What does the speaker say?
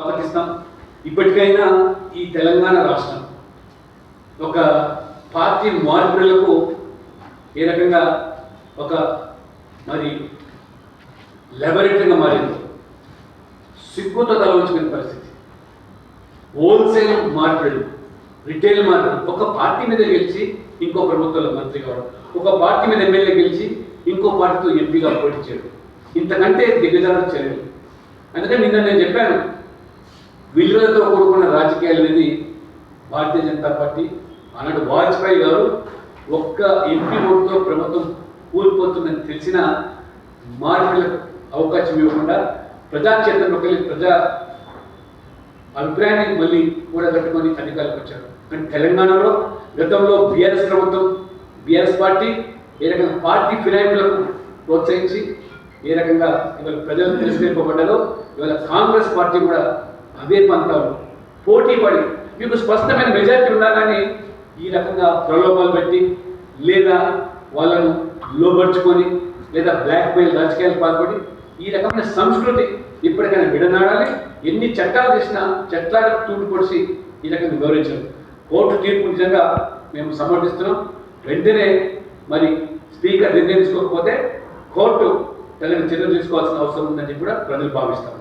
స్వాగతిస్తాం. ఇప్పటికైనా ఈ తెలంగాణ రాష్ట్రం ఒక పార్టీ మార్పులకు ఏ రకంగా ఒక మరి లెబొరేటరీగా మారింది సిగ్గుతో తల ఉంచుకునే పరిస్థితి. హోల్సేల్ మార్పులు రిటైల్ మార్పులు ఒక పార్టీ మీద గెలిచి ఇంకో ప్రభుత్వంలో మంత్రి కావడం ఒక పార్టీ మీద ఎమ్మెల్యే గెలిచి ఇంకో పార్టీతో ఎంపీగా పోటీ చేయడం. ఇంతకంటే దిగజారు చర్యలు. అందుకని నిన్న నేను చెప్పాను విలువలతో కూడుకున్న రాజకీయాలు అనేది భారతీయ జనతా పార్టీ. ఆనాడు వాజ్పేయి గారు ఒక్క ఎంపీ ఓటుతో ప్రభుత్వం కూలిపోతుందని తెలిసిన మార్పులకు అవకాశం ఇవ్వకుండా ప్రజాక్షేత్రంలోకి వెళ్ళి ప్రజా అభిప్రాయాన్ని మళ్ళీ కూడా కట్టుకొని అధికారులకు వచ్చారు. కానీ తెలంగాణలో గతంలో బీఆర్ఎస్ ప్రభుత్వం బీఆర్ఎస్ పార్టీ ఏ రకంగా పార్టీ ఫిరాయింపులకు ప్రోత్సహించి ఏ రకంగా ఇవాళ ప్రజలు తిరస్కరింపబడ్డారో ఇవాళ కాంగ్రెస్ పార్టీ కూడా అదే పంతాలు. పోటీ పడి మీకు స్పష్టమైన మెజారిటీ ఉన్నా కానీ ఈ రకంగా ప్రలోభాలు పెట్టి లేదా వాళ్ళను లోబర్చుకొని లేదా బ్లాక్ మెయిల్ రాజకీయాలు పాల్పడి ఈ రకమైన సంస్కృతి ఇప్పటికైనా విడనాడాలి. ఎన్ని చట్టాలు చేసినా చట్టాలకు తూడు పొడిచి ఈ రకంగా గౌరవించారు. కోర్టు తీర్పు నిజంగా మేము సమర్థిస్తున్నాం. వెంటనే మరి స్పీకర్ నిర్ణయించుకోకపోతే కోర్టు తగిన చర్యలు తీసుకోవాల్సిన అవసరం ఉందని కూడా ప్రజలు భావిస్తాం